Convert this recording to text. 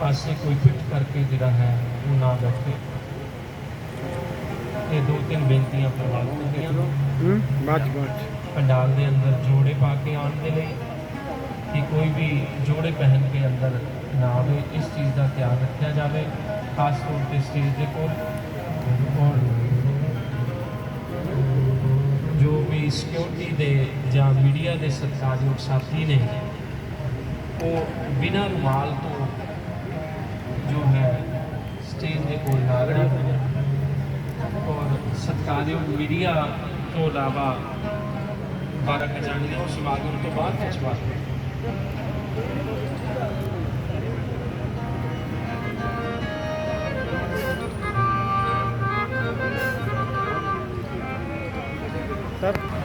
ਪਾਸੇ ਕੋਈ ਫਿੱਟ ਕਰਕੇ ਜਿਹੜਾ ਹੈ ਉਹ ਨਾ ਬੈਠੇ ਇਹ ਦੋ ਤਿੰਨ ਬੇਨਤੀਆਂ ਪ੍ਰਵਾਨ ਕੀਤੀਆਂ ਹੂੰ ਬਾਅਦ ਬਾਅਦ ਪੰਡਾਲ ਦੇ ਅੰਦਰ ਜੋੜੇ ਪਾ ਕੇ ਆਉਣ ਦੇ ਲਈ ਕਿ ਕੋਈ ਵੀ ਜੋੜੇ ਪਹਿਨ ਕੇ ਅੰਦਰ ਨਾ ਆਵੇ ਇਸ ਚੀਜ਼ ਦਾ ਧਿਆਨ ਰੱਖਿਆ ਜਾਵੇ ਖਾਸ ਤੌਰ ਤੇ ਸਟੇਜ ਦੇ ਕੋਲ ਔਰ ਜੋ ਵੀ ਸਿਕਿਉਰਿਟੀ ਦੇ ਜਾਂ ਮੀਡੀਆ ਦੇ ਸਤਿਕਾਰਯੋਗ ਸਾਥੀ ਨੇ ਉਹ ਬਿਨਾਂ ਰੁਮਾਲ ਤੋਂ और सत्कार्य मीडिया तो अलावा बारह खजानी और समागम तो बाद खचवा सर